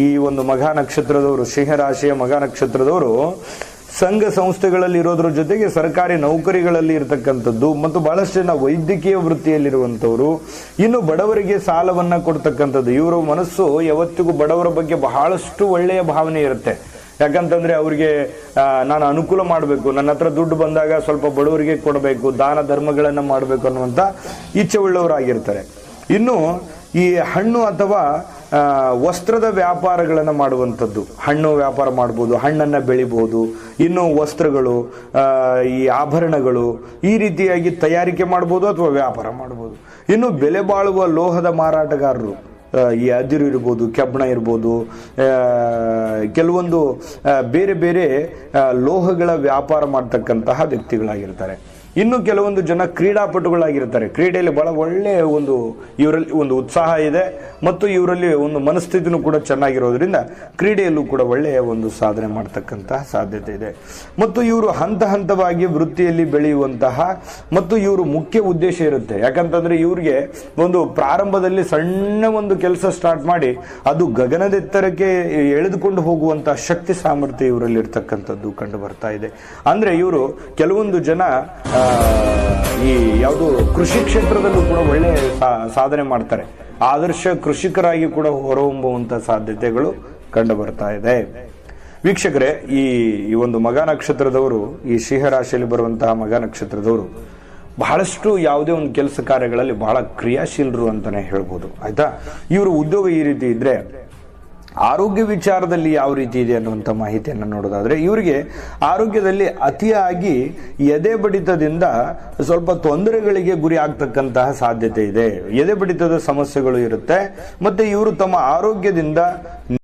ಈ ಒಂದು ಮಘ ನಕ್ಷತ್ರದವರು, ಸಿಂಹರಾಶಿಯ ಮಘ ನಕ್ಷತ್ರದವರು ಸಂಘ ಸಂಸ್ಥೆಗಳಲ್ಲಿ ಇರೋದ್ರ ಜೊತೆಗೆ ಸರ್ಕಾರಿ ನೌಕರಿಗಳಲ್ಲಿ ಇರತಕ್ಕಂಥದ್ದು ಮತ್ತು ಬಹಳಷ್ಟು ಜನ ವೈದ್ಯಕೀಯ ವೃತ್ತಿಯಲ್ಲಿರುವಂಥವರು, ಇನ್ನು ಬಡವರಿಗೆ ಸಾಲವನ್ನ ಕೊಡ್ತಕ್ಕಂಥದ್ದು. ಇವರ ಮನಸ್ಸು ಯಾವತ್ತಿಗೂ ಬಡವರ ಬಗ್ಗೆ ಬಹಳಷ್ಟು ಒಳ್ಳೆಯ ಭಾವನೆ ಇರುತ್ತೆ. ಯಾಕಂತಂದ್ರೆ ಅವರಿಗೆ ನಾನು ಅನುಕೂಲ ಮಾಡಬೇಕು, ನನ್ನ ಹತ್ರ ದುಡ್ಡು ಬಂದಾಗ ಸ್ವಲ್ಪ ಬಡವರಿಗೆ ಕೊಡಬೇಕು, ದಾನ ಧರ್ಮಗಳನ್ನ ಮಾಡಬೇಕು ಅನ್ನುವಂಥ ಇಚ್ಛೆ ಉಳ್ಳವರಾಗಿರ್ತಾರೆ ಇನ್ನು ಈ ಹಣ್ಣು ಅಥವಾ ವಸ್ತ್ರದ ವ್ಯಾಪಾರಗಳನ್ನು ಮಾಡುವಂಥದ್ದು. ಹಣ್ಣು ವ್ಯಾಪಾರ ಮಾಡ್ಬೋದು, ಹಣ್ಣನ್ನು ಬೆಳಿಬೋದು, ಇನ್ನು ವಸ್ತ್ರಗಳು ಈ ಆಭರಣಗಳು ಈ ರೀತಿಯಾಗಿ ತಯಾರಿಕೆ ಮಾಡ್ಬೋದು ಅಥವಾ ವ್ಯಾಪಾರ ಮಾಡ್ಬೋದು. ಇನ್ನು ಬೆಲೆ ಬಾಳುವ ಲೋಹದ ಮಾರಾಟಗಾರರು ಈ ಅದಿರು ಇರ್ಬೋದು ಕೆಬ್ಬಣ ಇರ್ಬೋದು ಕೆಲವೊಂದು ಬೇರೆ ಬೇರೆ ಲೋಹಗಳ ವ್ಯಾಪಾರ ಮಾಡ್ತಕ್ಕಂತಹ ವ್ಯಕ್ತಿಗಳಾಗಿರ್ತಾರೆ. ಇನ್ನು ಕೆಲವೊಂದು ಜನ ಕ್ರೀಡಾಪಟುಗಳಾಗಿರ್ತಾರೆ ಕ್ರೀಡೆಯಲ್ಲಿ ಬಹಳ ಒಳ್ಳೆಯ ಒಂದು ಇವರಲ್ಲಿ ಒಂದು ಉತ್ಸಾಹ ಇದೆ ಮತ್ತು ಇವರಲ್ಲಿ ಒಂದು ಮನಸ್ಥಿತಿನೂ ಕೂಡ ಚೆನ್ನಾಗಿರೋದ್ರಿಂದ ಕ್ರೀಡೆಯಲ್ಲೂ ಕೂಡ ಒಳ್ಳೆಯ ಒಂದು ಸಾಧನೆ ಮಾಡ್ತಕ್ಕಂತಹ ಸಾಧ್ಯತೆ ಇದೆ. ಮತ್ತು ಇವರು ಹಂತ ಹಂತವಾಗಿ ವೃತ್ತಿಯಲ್ಲಿ ಬೆಳೆಯುವಂತಹ ಮತ್ತು ಇವರು ಮುಖ್ಯ ಉದ್ದೇಶ ಇರುತ್ತೆ. ಯಾಕಂತಂದ್ರೆ ಇವ್ರಿಗೆ ಒಂದು ಪ್ರಾರಂಭದಲ್ಲಿ ಸಣ್ಣ ಒಂದು ಕೆಲಸ ಸ್ಟಾರ್ಟ್ ಮಾಡಿ ಅದು ಗಗನದೆತ್ತರಕ್ಕೆ ಎಳೆದುಕೊಂಡು ಹೋಗುವಂತಹ ಶಕ್ತಿ ಸಾಮರ್ಥ್ಯ ಇವರಲ್ಲಿ ಇರ್ತಕ್ಕಂಥದ್ದು ಕಂಡು ಇದೆ. ಅಂದ್ರೆ ಇವರು ಕೆಲವೊಂದು ಜನ ಈ ಯಾವುದು ಕೃಷಿ ಕ್ಷೇತ್ರದಲ್ಲೂ ಕೂಡ ಒಳ್ಳೆ ಸಾಧನೆ ಮಾಡ್ತಾರೆ. ಆದರ್ಶ ಕೃಷಿಕರಾಗಿ ಕೂಡ ಹೊರಹೊಮ್ಮುವಂತ ಸಾಧ್ಯತೆಗಳು ಕಂಡು ಬರ್ತಾ ಇದೆ. ವೀಕ್ಷಕರೇ, ಈ ಈ ಒಂದು ಮಗ ನಕ್ಷತ್ರದವರು, ಈ ಸಿಂಹರಾಶಿಯಲ್ಲಿ ಬರುವಂತಹ ಮಗ ನಕ್ಷತ್ರದವರು, ಬಹಳಷ್ಟು ಯಾವುದೇ ಒಂದು ಕೆಲಸ ಕಾರ್ಯಗಳಲ್ಲಿ ಬಹಳ ಕ್ರಿಯಾಶೀಲರು ಅಂತಾನೆ ಹೇಳ್ಬೋದು. ಆಯ್ತಾ? ಇವರು ಉದ್ಯೋಗ ಈ ರೀತಿ ಇದ್ರೆ ಆರೋಗ್ಯ ವಿಚಾರದಲ್ಲಿ ಯಾವ ರೀತಿ ಇದೆ ಅನ್ನುವಂಥ ಮಾಹಿತಿಯನ್ನು ನೋಡೋದಾದ್ರೆ, ಇವರಿಗೆ ಆರೋಗ್ಯದಲ್ಲಿ ಅತಿಯಾಗಿ ಎದೆ ಬಡಿತದಿಂದ ಸ್ವಲ್ಪ ತೊಂದರೆಗಳಿಗೆ ಗುರಿ ಆಗ್ತಕ್ಕಂತಹ ಸಾಧ್ಯತೆ ಇದೆ. ಎದೆ ಬಡಿತದ ಸಮಸ್ಯೆಗಳು ಇರುತ್ತೆ. ಮತ್ತೆ ಇವರು ತಮ್ಮ ಆರೋಗ್ಯದಿಂದ